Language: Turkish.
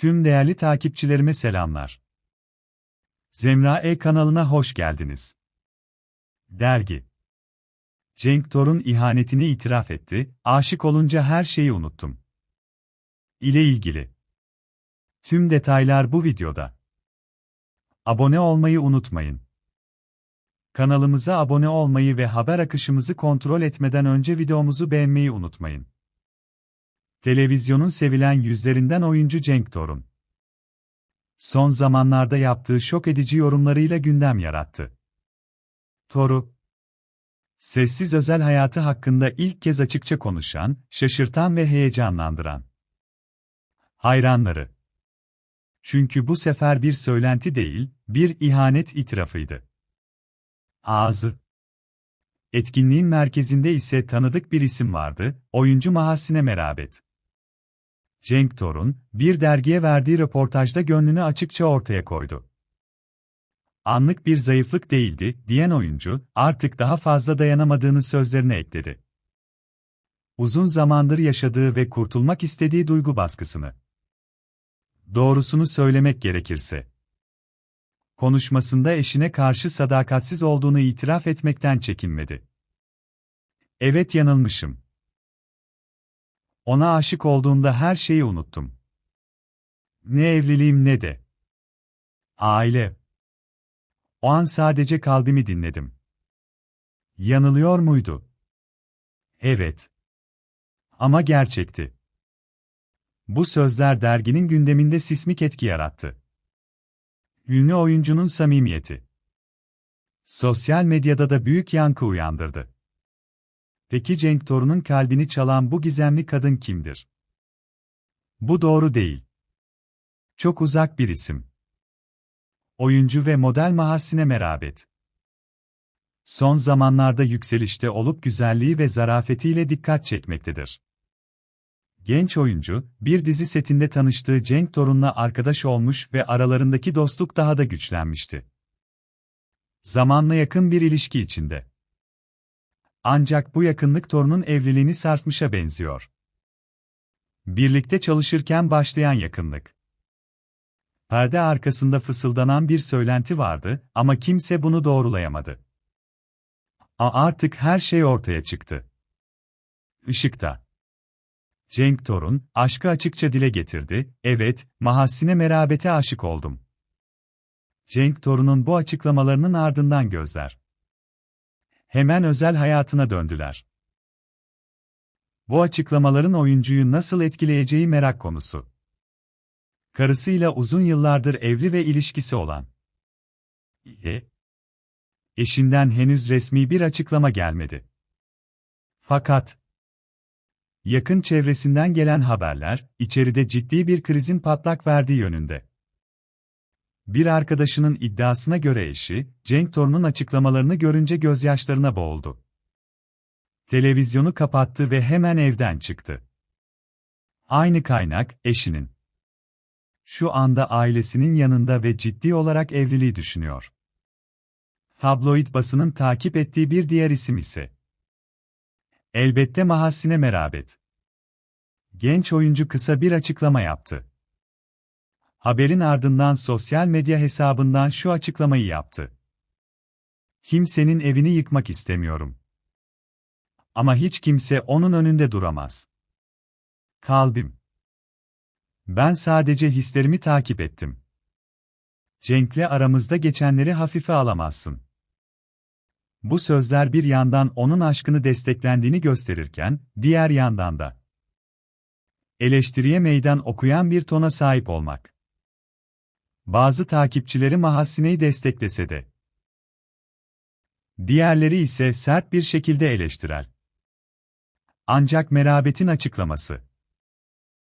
Tüm değerli takipçilerime selamlar. Zemra E kanalına hoş geldiniz. Dergi Cenk Torun ihanetini itiraf etti, aşık olunca her şeyi unuttum. İle ilgili. Tüm detaylar bu videoda. Abone olmayı unutmayın. Kanalımıza abone olmayı ve haber akışımızı kontrol etmeden önce videomuzu beğenmeyi unutmayın. Televizyonun sevilen yüzlerinden oyuncu Cenk Torun. Son zamanlarda yaptığı şok edici yorumlarıyla gündem yarattı. Toru, sessiz özel hayatı hakkında ilk kez açıkça konuşan, şaşırtan ve heyecanlandıran. Hayranları. Çünkü bu sefer bir söylenti değil, bir ihanet itirafıydı. Ağzı. Etkinliğin merkezinde ise tanıdık bir isim vardı, oyuncu Mahasine Merabet. Cenk Torun, bir dergiye verdiği röportajda gönlünü açıkça ortaya koydu. Anlık bir zayıflık değildi, diyen oyuncu, artık daha fazla dayanamadığını sözlerine ekledi. Uzun zamandır yaşadığı ve kurtulmak istediği duygu baskısını. Doğrusunu söylemek gerekirse. Konuşmasında eşine karşı sadakatsiz olduğunu itiraf etmekten çekinmedi. Evet yanılmışım. Ona aşık olduğunda her şeyi unuttum. Ne evliliğim ne de. Aile. O an sadece kalbimi dinledim. Yanılıyor muydu? Evet. Ama gerçekti. Bu sözler derginin gündeminde sismik etki yarattı. Ünlü oyuncunun samimiyeti. Sosyal medyada da büyük yankı uyandırdı. Peki Cenk Torun'un kalbini çalan bu gizemli kadın kimdir? Bu doğru değil. Çok uzak bir isim. Oyuncu ve model Mahassine Merabet. Son zamanlarda yükselişte olup güzelliği ve zarafetiyle dikkat çekmektedir. Genç oyuncu, bir dizi setinde tanıştığı Cenk Torun'la arkadaş olmuş ve aralarındaki dostluk daha da güçlenmişti. Zamanla yakın bir ilişki içinde. Ancak bu yakınlık torunun evliliğini sarsmışa benziyor. Birlikte çalışırken başlayan yakınlık. Perde arkasında fısıldanan bir söylenti vardı ama kimse bunu doğrulayamadı. A artık her şey ortaya çıktı. Işıkta. Cenk Torun, aşkı açıkça dile getirdi, evet, Mahassine merabete aşık oldum. Cenk Torun'un bu açıklamalarının ardından gözler hemen özel hayatına döndüler. Bu açıklamaların oyuncuyu nasıl etkileyeceği merak konusu. Karısıyla uzun yıllardır evli ve ilişkisi olan e, eşinden henüz resmi bir açıklama gelmedi. Fakat yakın çevresinden gelen haberler içeride ciddi bir krizin patlak verdiği yönünde. Bir arkadaşının iddiasına göre eşi, Cenk Torun'un açıklamalarını görünce gözyaşlarına boğuldu. Televizyonu kapattı ve hemen evden çıktı. Aynı kaynak, eşinin. Şu anda ailesinin yanında ve ciddi olarak evliliği düşünüyor. Tabloid basının takip ettiği bir diğer isim ise. Elbette Mahassine Merabet. Genç oyuncu kısa bir açıklama yaptı. Haberin ardından sosyal medya hesabından şu açıklamayı yaptı. Kimsenin evini yıkmak istemiyorum. Ama hiç kimse onun önünde duramaz. Kalbim. Ben sadece hislerimi takip ettim. Cenk'le aramızda geçenleri hafife alamazsın. Bu sözler bir yandan onun aşkını desteklendiğini gösterirken, diğer yandan da eleştiriye meydan okuyan bir tona sahip olmak. Bazı takipçileri Mahassine'yi desteklese de. Diğerleri ise sert bir şekilde eleştirel. Ancak Merabet'in açıklaması.